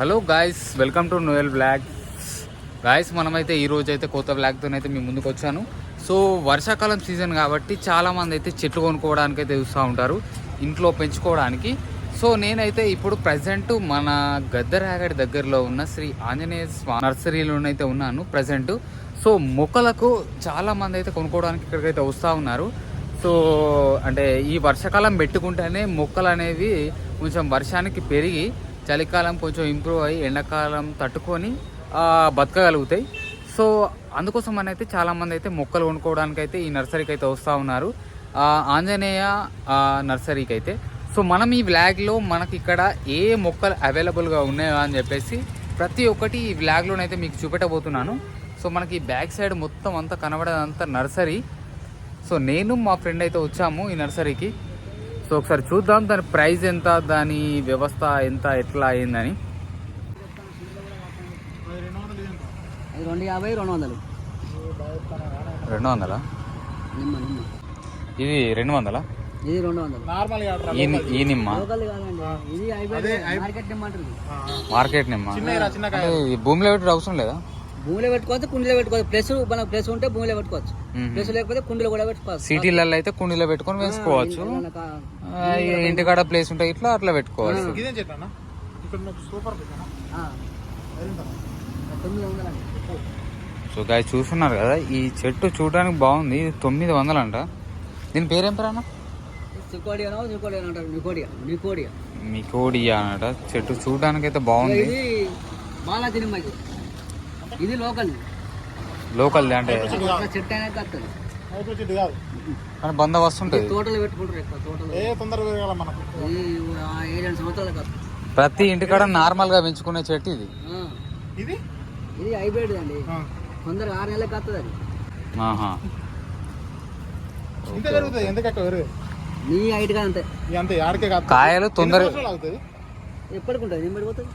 Hello guys welcome to Noel blog guys మనమైతే ఈ రోజు అయితే కొత్త బ్లాగ్తో అయితే మీ ముందుకు వచ్చాను. సో వర్షాకాలం సీజన్ కాబట్టి చాలామంది అయితే చెట్లు కొనుక్కోవడానికి అయితే చూస్తూ ఉంటారు ఇంట్లో పెంచుకోవడానికి. సో నేనైతే ఇప్పుడు ప్రజెంట్ మన గద్దరాగడి దగ్గరలో ఉన్న శ్రీ ఆంజనేయ స్వామి నర్సరీలోనైతే ఉన్నాను ప్రజెంట్ సో మొక్కలకు చాలామంది అయితే కొనుక్కోవడానికి ఇక్కడికైతే వస్తూ ఉన్నారు. సో అంటే ఈ వర్షాకాలం పెట్టుకుంటేనే మొక్కలు అనేవి కొంచెం వర్షానికి పెరిగి చలికాలం కొంచెం ఇంప్రూవ్ అయ్యి ఎండాకాలం తట్టుకొని బతకగలుగుతాయి. సో అందుకోసం అని అయితే చాలామంది అయితే మొక్కలు కొనుక్కోవడానికి అయితే ఈ నర్సరీకి అయితే వస్తూ ఉన్నారు. ఆంజనేయ నర్సరీకి అయితే సో మనం ఈ వ్లాగ్లో మనకి ఇక్కడ ఏ మొక్కలు అవైలబుల్గా ఉన్నాయో అని చెప్పేసి ప్రతి ఒక్కటి ఈ వ్లాగ్లోనైతే మీకు చూపెట్టబోతున్నాను. సో మనకి బ్యాక్ సైడ్ మొత్తం అంతా కనబడేదంతా నర్సరీ. సో నేను మా ఫ్రెండ్ అయితే వచ్చాము ఈ నర్సరీకి. సో ఒకసారి చూద్దాం దాని ప్రైస్ ఎంత దాని వ్యవస్థ ఎంత ఎట్లా అయిందని. అది రెండు యాభై రెండు వందలు. రెండు వందలా? ఇది రెండు వందలా? ఇది రెండు వందలు. ఈ నిమ్మ? మార్కెట్ నిమ్మ భూమిలో పెట్టి అవసరం లేదా? భూమిలో పెట్టుకోవచ్చు కుండీలో పెట్టుకోవచ్చు. ప్లస్ మన ప్లస్ ఉంటే భూమిలో పెట్టుకోవచ్చు. ప్లస్ లేకపోతే కుండీలో కూడా పెట్టుకోవచ్చు. సిటీలలో అయితే కుండీలో పెట్టుకొని వేసుకోవచ్చు. ఇంటికాడ ప్లేస్ ఉంటే ఇట్లా అట్లా పెట్టుకోవచ్చు. సో గాయ చూస్తున్నారు కదా ఈ చెట్టు చూడడానికి బాగుంది. ఇది తొమ్మిది వందలు అంట. దీని పేరేం పేరు అన్న? చికోడియానో చికోడియా అంటారు నికోడియా నికోడియా మికోడియా అనట చెట్టు చూడడానికి అయితే బాగుంది బాలాజీ ఇది లోకల్. లోకల్ అంటే చెట్టు కానీ బందోబస్తు ఉంటుంది తోటలో పెట్టుకుంటారు ఎక్కువ తోటలో. ఏ తొందర పెరగాల మనకు? ఇది ఆ సంవత్సరాల కత్తది ప్రతి ఇంటికాడ నార్మల్గా పెంచుకునే చెట్టు ఇది. ఇది? ఇది హైబ్రిడ్ అండి. తొందరగా ఆరు నెలలకు వస్తుంది అది. ఆహా. ఇంత జరుగుతుంది ఎందుకు అక్క పెరుగు? నీ హైట్గా అంతే అంతే ఆడికే కాదు. కాయలు తొందర అవుతుంది ఎప్పటికి ఉంటుంది నేను పడిపోతుంది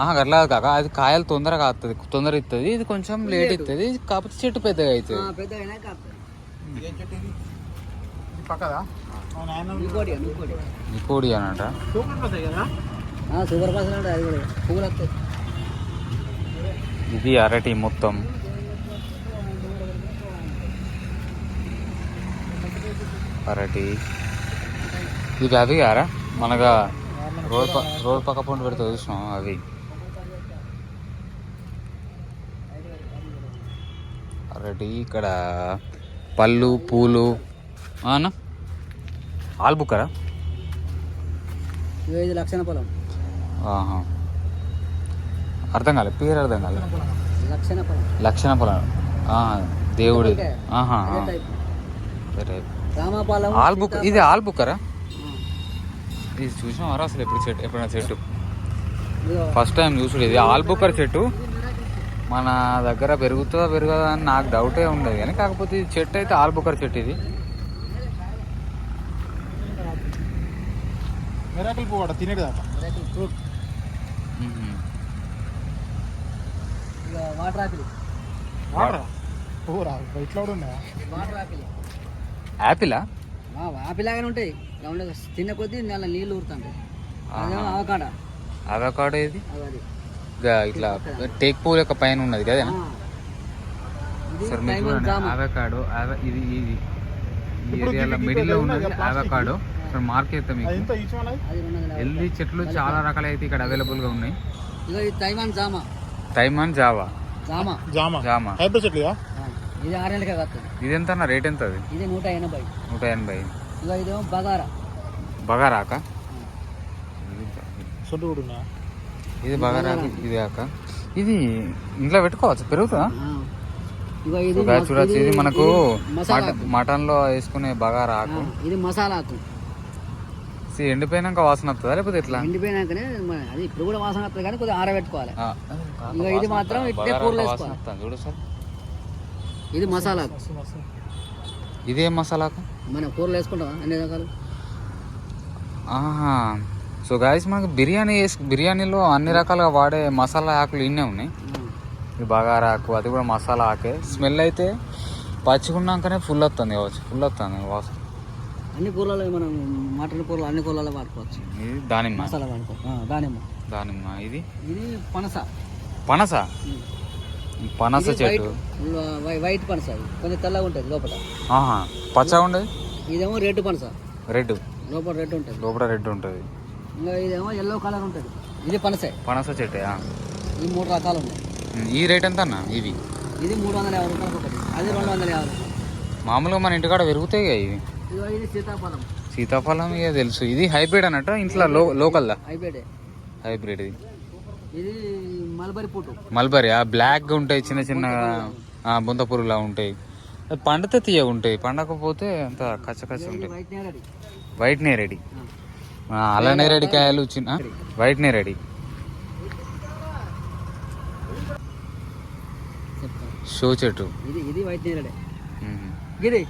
ఆహా గట్లా కాక. అది కాయలు తొందరగా వస్తుంది తొందర ఇస్తుంది ఇది కొంచెం లేట్ ఇస్తుంది కాకపోతే చెట్టు పెద్దగా అవుతుంది ఇది ఇది. మికోడి అనట ఇది అరటి మొత్తం. అరటి. ఇవి అవి కారా? మనగా రోడ్ రోడ్ పక్క పండు పెడితే చూసినాం అవి. అరటి ఇక్కడ పళ్ళు పూలు. అన్న ఆల్బుక్కరా ఇవి ఐదు లక్షల పొలం. ఆహా. అర్థం కాలే పేరు అర్థం కాలే. లక్షణ పొలం. లక్షణ పొలం. దేవుడి. ఓకే. ఆహా అదే ఆ. టైప్ అదే type. రామాపాలెం ఆల్ బుక్ ఇది ఆల్ బుక్కరా. ఇది చూసాం అసలు ఎప్పుడు చెట్టు ఎప్పుడైనా చెట్టు. ఫస్ట్ టైం చూసుడు ఇది. ఆల్ బుక్కర్ చెట్టు? మన దగ్గర పెరుగుతుందా పెరగదా అని నాకు డౌటే ఉండదు. కానీ కాకపోతే చెట్టు అయితే ఆల్ బుక్కర్ చెట్టు ఇది. మిరాకిల్ పువ్వు తినేది ఫ్రూట్ వాటర్ ఆపిల్. కూడా ఉన్నాయా? Water apple. యాపిలా ఆపిల్ లాగానే ఉంటాయి. తిన్న కొద్దీ నెల నీళ్ళు ఊరుతుంటాయి. అవకాడ. అవకాడో ఇది అది ఇట్లా టేక్ పూల్ యొక్క పైన ఉన్నది కదా సరే ఇది ఇది. ఈ ఏరియాలో ఉన్నది సార్ మార్కెట్ మీకు. ఎల్లి చెట్లు చాలా రకాలైతే ఇక్కడ అవైలబుల్గా ఉన్నాయి తైవాన్ జామ. జావా. జామ. జామ. జామ. హైబ్రిడ్ చెట్లు ఆ. ఇది వస్తుంది ఇది ఎంత అన్న రేట్ ఎంత అది ఇది నూట ఎనభై. నూట ఎనభై. ఇగో ఇదేమో బగారా. బగారాక? ఇది బగారాకు ఇది కాక. ఇది ఇంట్లో పెట్టుకోవచ్చు. పెరుగుతుందా? చూడొచ్చు ఇది మనకు మసాలా మట- మటన్లో వేసుకునే బగారా ఆ, ఆకు ఇది మసాలా ఆకు. ఎండిపోయినాక వాసన వస్తుందా లేకపోతే ఎట్లా? ఎండిపోయినాకనే అది ఇప్పుడు కూడా వాసన వస్తుంది కానీ కొద్దిగా ఆరబెట్టుకోవాలి. ఇగో ఇది మాత్రం బగారా కూరలో వేసుకోవాలి. వస్తుంది. చూడు సార్. ఇది మసాలా ఇదేం మసాలాకు మన కూరలు వేసుకుంటాం అన్ని రకాలు? ఆహా. సో గాయస్ మనకు బిర్యానీ వేసి బిర్యానీలో అన్ని రకాలుగా వాడే మసాలా ఆకులు ఇన్నే ఉన్నాయి. బగారా ఆకు అది కూడా మసాలా ఆకే. స్మెల్ అయితే పచ్చిగున్నాకనే ఫుల్ వస్తుంది కావచ్చు ఫుల్ వస్తుంది వాసన. అన్ని కూరలలో మనం మటన్ కూరలు అన్ని కూరలలో వాడుకోవచ్చు. ఇది దానిమ్మ. మసాలా వాడుకో దానిమ్మ. దానిమ్మ ఇది? ఇది పనస. పనస. పనస చెట్టు. వైట్- పనస కొంచెం తెల్లగా ఉంటుంది లోపల. ఆహా పచ్చగా ఉండదు ఇదేమో రెడ్ పనస. రెడ్. లోపల రెడ్ ఉంటుంది. లోపల రెడ్ ఉంటుంది. ఇంకా ఇదేమో ఎల్లో కలర్ ఉంటుంది. ఇది పనసే. పనస చెట్టే. ఈ మూడు రకాలు ఉన్నాయి. ఈ రేట్ ఎంత అన్న ఇవి? ఇది మూడు వందల యాభై రూపాయలకు ఒకటి. అది రెండు వందల యాభై రూపాయలు. మామూలుగా మన ఇంటికాడ పెరుగుతాయి కదా ఇవి. ఇదిగో ఇది సీతాఫలం. సీతాఫలం ఇక తెలుసు. ఇది హైబ్రిడ్ అన్నట్టు ఇంట్లో లో లోకల్దా? హైబ్రిడ్. హైబ్రిడ్ ఇది. ఇది మల్బరీ పుట్టు మల్బరీ ఆ బ్లాక్గా ఉంటాయి చిన్న చిన్న ఆ, బొంత పురుగులా ఉంటాయి. అది పండితే తీయగా ఉంటాయి. పండకపోతే అంత కచ్చ కచ్చ ఇది ఉంటాయి. వైట్ నేరడి? వైట్ నేరేడి. ఆ, అల్ల నేరేడి కాయలు చిన్న వైట్ నేరేడి షో చెట్టు. ఇది ఇది వైట్ నేరడే. మ్మ్. గిది.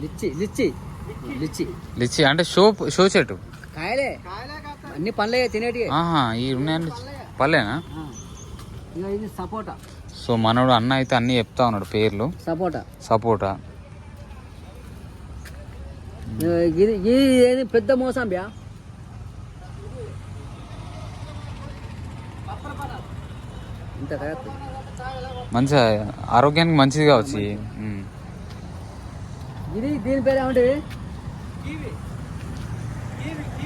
లిచ్చి లిచ్చి. లిచ్చి. లిచ్చి అంటే షో షో చెట్టు. కాయలే. అన్ని పండ్లే తినేటివి. ఆహా ఈ ఉన్నాయండి. ఇది సపోటా. సో మనోడు అన్న అయితే అన్ని చెప్తా ఉన్నాడు పేర్లు. సపోటా. సపోటా. ఇది ఇది పెద్ద మోసం బ్యా ఇంత కరెక్ట్ మంచిగా ఆరోగ్యానికి మంచిది కావచ్చు ఇది. దీని పేరు ఏమంటే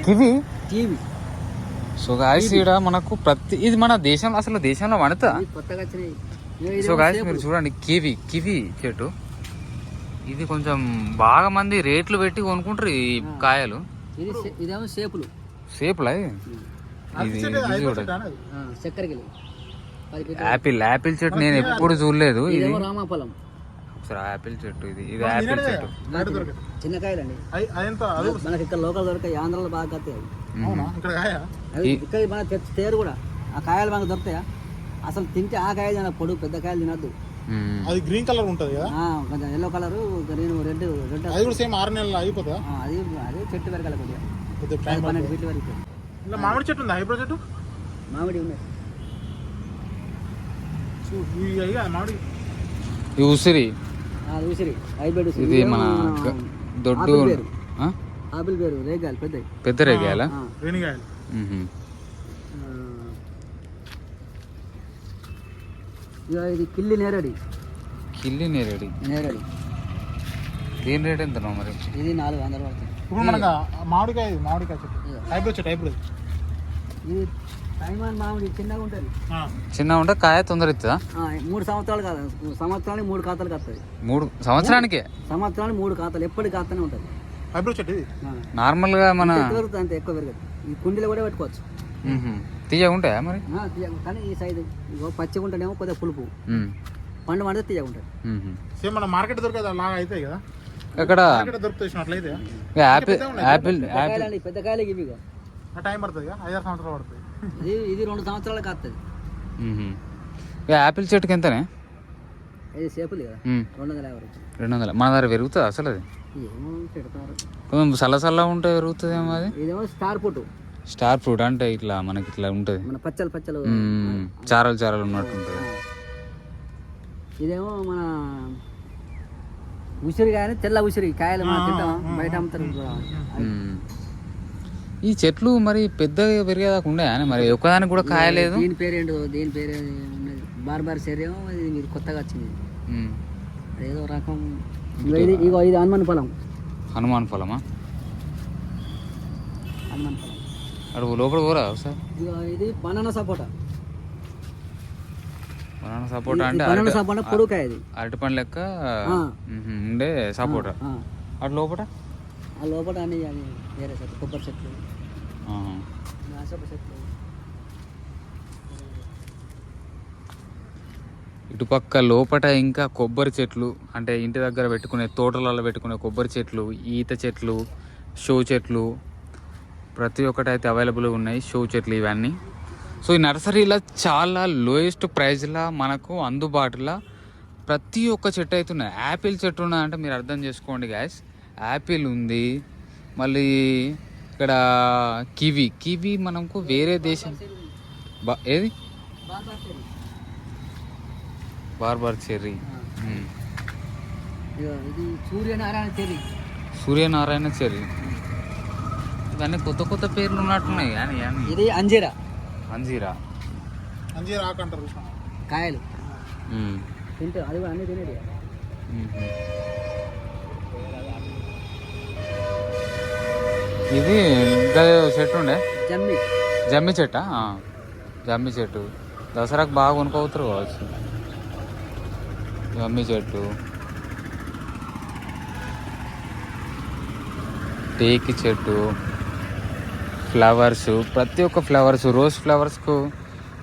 కివి టీవీ సో గాయస్ ఇక్కడ మనకు ప్రతి ఇది మన దేశంలో అసలు దేశంలో వండుతా సో గాయస్. మీరు చూడండి కివి కివి చెట్టు ఇది కొంచెం బాగా మంది రేట్లు పెట్టి కొనుక్కుంటారు ఈ కాయలు. ఇది ఇదేమో సేపులు. సేపులా? ఇది ఇది ఇది చూడండి ఆ, చక్కెరకిలి. పది పెద్ద యాపిల్ యాపిల్ చెట్టు నేను ఎప్పుడు చూడలేదు. ఇది ఇదేమో రామాఫలం. ఒకసారి యాపిల్ చెట్టు ఇది. ఇది యాపిల్ చెట్టు. చిన్న కాయలండి. అదంతా మనకి ఇక్కడ లోకల్ దొరకాయి ఆంధ్రాలో బాగా ఇక్కడ మన తెచ్చి తేరు కూడా. ఆ కాయలు మనకు దొరుకుతాయా? అసలు తింటే ఆ కాయ తిన పొడుగు పెద్ద కాయలు తినద్దు. అది గ్రీన్ కలర్ ఉంటుంది కదా? ఆ, కొంచెం yellow colour green red red అది కూడా సేమ్ ఆరు నెలలు అయిపోతుందా అది అదే చెట్టు పెరగాలి కొద్దిగా. పన్నెండు ఫీట్ల వరకు. ఇలా మామిడి చెట్టు ఉంది? హైబ్రో చెట్టు? మామిడి ఉన్నాయి కదా మామిడి. ఉసిరి. ఉసిరి. హైబ్రిడ్ ఉసిరి. ఇది మన దొడ్డు ఆపిల్ పేరు. ఆ? ఆపిల్ పేరు రేగాలి పెద్దవి. పెద్ద రేగాయలా ఆ, రేణిగాయలు మ్మ్. ఆ. ఇక ఇది కిల్లి నేరడి. కిల్లి నేరేడి. నేరడి. దీని రేట్ ఎంత మరి? ఇది నాలుగు వందలు పడుతుంది. ఇప్పుడు మనకు మామిడికాయ ఇది, మామిడికాయ చెట్టు. ఇదిగో. హైబ్రిడ్ చెట్టు హైబ్రిడ్. ఇది టైమాన్ మామిడి చిన్నగా ఉంటుంది. ఆ. చిన్న ఉంటే కాయ తొందర ఇస్తుందా ఆ, మూడు సంవత్సరాలు కాదు. సంవత్సరానికి మూడు ఖాతాలు కస్తుంది మూడు సంవత్సరానికే? సంవత్సరానికి మూడు ఖాతాలు ఎప్పటికి ఖాతానే ఉంటుంది. హైబ్రిడ్ చెట్టు ఇది. నార్మల్గా మన పెరుగుతుంది అంత ఎక్కువ పెరగదు. ఈ కుండీలో కూడా పెట్టుకోవచ్చు. తీయగా ఉంటాయా మరి? తీయగా కానీ ఈ సైజు పచ్చిగా ఉంటేనేమో కొద్దిగా పులుపు. పండు పండితే తీయగా ఉంటుంది మ్మ్. సేమ్ మన మార్కెట్ దొరికేది అలాగా అవుతాయి కదా? అక్కడ మార్కెట్ దొరుకుతాయి అట్లయితే ఇక యాపిల్ యాపిల్. పెద్ద యాపిల్ కాయలండి పెద్ద కాయలు ఇవి టైం పడుతుంది ఐదారు సంవత్సరాలు పడుతుంది. ఇది ఇది రెండు సంవత్సరాలు కాస్తుంది మ్మ్. ఇక యాపిల్ చెట్టుకి ఎంతనే? ఇది సేపులు కదా. రెండు వందల యాభై రెండు వందల. మన దగ్గర పెరుగుతుంది అసలు అది? ఏమో పెడతారు. కొంచెం చల్ల చల్ల ఉంటే పెరుగుతుందేమో అది? ఇదేమో స్టార్ పుట్టు. స్టార్ ఫ్రూట్ అంటే ఇట్లా మనకి ఇట్లా ఉంటుంది. మన పచ్చలు పచ్చలు. చారలు చారలు ఉన్నట్టు ఉంటుంది. ఇదేమో మన ఉసిరి కానీ తెల్ల ఉసిరి కాయలు మనం తింటాం. బయట అమ్ముతారు. ఈ చెట్లు మరి పెద్దగా పెరిగేదాకా ఉండే మరి ఒక్కదానికి కూడా కాయలేదు దీని పేరు ఏంటో దీని పేరు ఏదో ఉన్నది బార్ బార్ శరీరం ఇది మీరు కొత్తగా వచ్చింది. ఏదో రకం. ఇగో ఇది హనుమాన్ పొలం హనుమాన్ ఫలమా? హనుమాన్ పొలం అడుగు లోపల సార్ ఇగో ఇది బనానా సపోటా. బనానా సపోటా అంటే బనానా అరటి సపోటా పొడుకాయ ఇది. అరటిపండు లెక్క ఆ. మ్మ్. ఉండే సపోటా. అటు లోపల ఆ లోపల అవి వేరే చెట్లు కొబ్బరి చెట్లు చెట్లు ఇటుపక్క లోపట ఇంకా కొబ్బరి చెట్లు అంటే ఇంటి దగ్గర పెట్టుకునే తోటలలో పెట్టుకునే కొబ్బరి చెట్లు ఈత చెట్లు షో చెట్లు ప్రతి ఒక్కటి అయితే అవైలబుల్ ఉన్నాయి. షో చెట్లు ఇవన్నీ. సో ఈ నర్సరీలో చాలా లోయెస్ట్ ప్రైస్లో మనకు అందుబాటులో ప్రతి ఒక్క చెట్టు అయితే ఉన్నాయి. యాపిల్ చెట్టు ఉన్నదంటే మీరు అర్థం చేసుకోండి గ్యాస్ యాపిల్ ఉంది. మళ్ళీ ఇక్కడ కివి. కివి మనకు వేరే దేశం. బా ఏది? Barber cherry. Suryanarayana cherry. Suryanarayana cherry. ఇవన్నీ కొత్త కొత్త పేర్లు ఉన్నట్టున్నాయి. కానీ కానీ ఇది అంజీరా. అంజీరా. అంజీర్ ఆకంటారు కాయలు. తింటే అది కూడా అన్ని తినేది. ఇది ఇంకా చెట్టు ఉండే? జమ్మి. జమ్మి చెట్టా? ఆ. జమ్మి చెట్టు. దసరాకు బాగా కొనుక్కోవుతారు కావచ్చు. జమ్మి చెట్టు. టేకి చెట్టు. ఫ్లవర్స్ ప్రతి ఒక్క ఫ్లవర్స్ రోజ్ ఫ్లవర్స్కు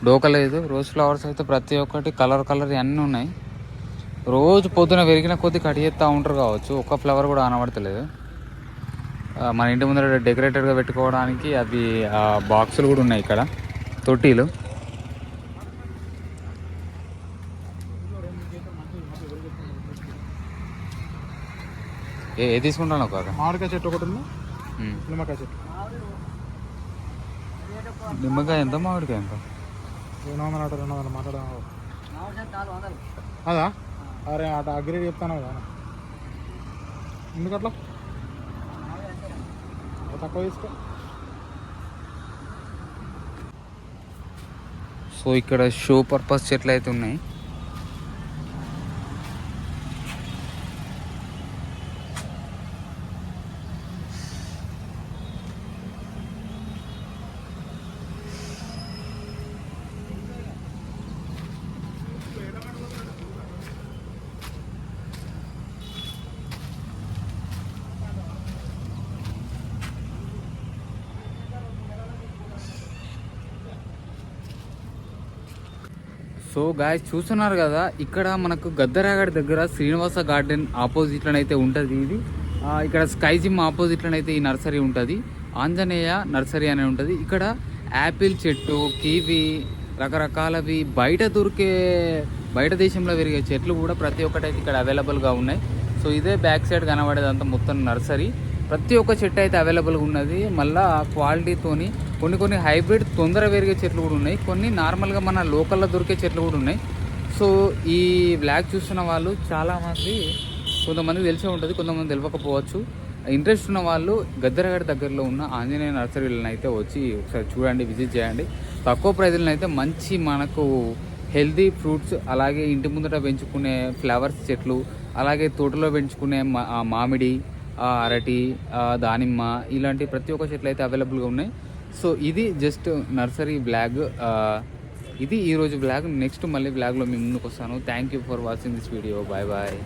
డోక లేదు. రోజ్ ఫ్లవర్స్ అయితే ప్రతి ఒక్కటి కలర్ కలర్ అన్నీ ఉన్నాయి. రోజు పొద్దున పెరిగిన కొద్ది కట్ చేస్తూ ఉంటారు కావచ్చు. ఒక్క ఫ్లవర్ కూడా కనబడతలేదు మన ఇంటి ముందర డెకరేటెడ్గా పెట్టుకోవడానికి అవి బాక్సులు కూడా ఉన్నాయి ఇక్కడ. తొట్టీలు. ఏ తీసుకుంటాను కాక? మామిడికాయ చెట్టు ఒకటి ఉంది. నిమ్మకాయ చెట్టు. నిమ్మకాయ ఎంత? మామిడికాయ ఎంత? రెండు వందల అటు రెండు వందలు వందలు. అదా? అరే అటు అగ్రేడ్ చెప్తాను కదా. ఎందుకట్లా? తక్కువ తీసుకో. సో ఇక్కడ షో పర్పస్ చెట్లు అయితే ఉన్నాయి. సో గాయస్ చూస్తున్నారు కదా ఇక్కడ మనకు గద్దరాగడ్ దగ్గర శ్రీనివాస గార్డెన్ ఆపోజిట్లోనైతే ఉంటుంది ఇది. ఆ, ఇక్కడ స్కై జిమ్ ఆపోజిట్లోనైతే ఈ నర్సరీ ఉంటుంది. ఆంజనేయ నర్సరీ అనే ఉంటుంది. ఇక్కడ యాపిల్ చెట్టు కివి రకరకాలవి బయట దొరికే బయట దేశంలో పెరిగే చెట్లు కూడా ప్రతి ఒక్కటి అయితే ఇక్కడ అవైలబుల్గా ఉన్నాయి. సో ఇదే బ్యాక్ సైడ్ కనబడేదంతా మొత్తం నర్సరీ. ప్రతి ఒక్క చెట్టు అయితే అవైలబుల్గా ఉన్నది. మళ్ళా క్వాలిటీతోని కొన్ని కొన్ని హైబ్రిడ్ తొందర పెరిగే చెట్లు కూడా ఉన్నాయి. కొన్ని నార్మల్గా మన లోకల్లో దొరికే చెట్లు కూడా ఉన్నాయి. సో ఈ బ్లాగ్ చూస్తున్న వాళ్ళు చాలామంది కొంతమంది తెలిసే ఉంటుంది కొంతమంది తెలియకపోవచ్చు. ఇంట్రెస్ట్ ఉన్న వాళ్ళు గద్దరగడ దగ్గరలో ఉన్న ఆంజనేయ నర్సరీలను అయితే వచ్చి ఒకసారి చూడండి విజిట్ చేయండి. తక్కువ ప్రైజ్లను అయితే మంచి మనకు హెల్తీ ఫ్రూట్స్ అలాగే ఇంటి ముందట పెంచుకునే ఫ్లవర్స్ చెట్లు అలాగే తోటలో పెంచుకునే మా- మామిడి అరటి దానిమ్మ ఇలాంటి ప్రతి ఒక్క చెట్లు అయితే అవైలబుల్గా ఉన్నాయి. సో ఇది జస్ట్ నర్సరీ బ్లాగ్. ఇది ఈరోజు బ్లాగ్. నెక్స్ట్ మళ్ళీ బ్లాగ్లో మీ ముందుకు వస్తాను thank you for watching this video bye bye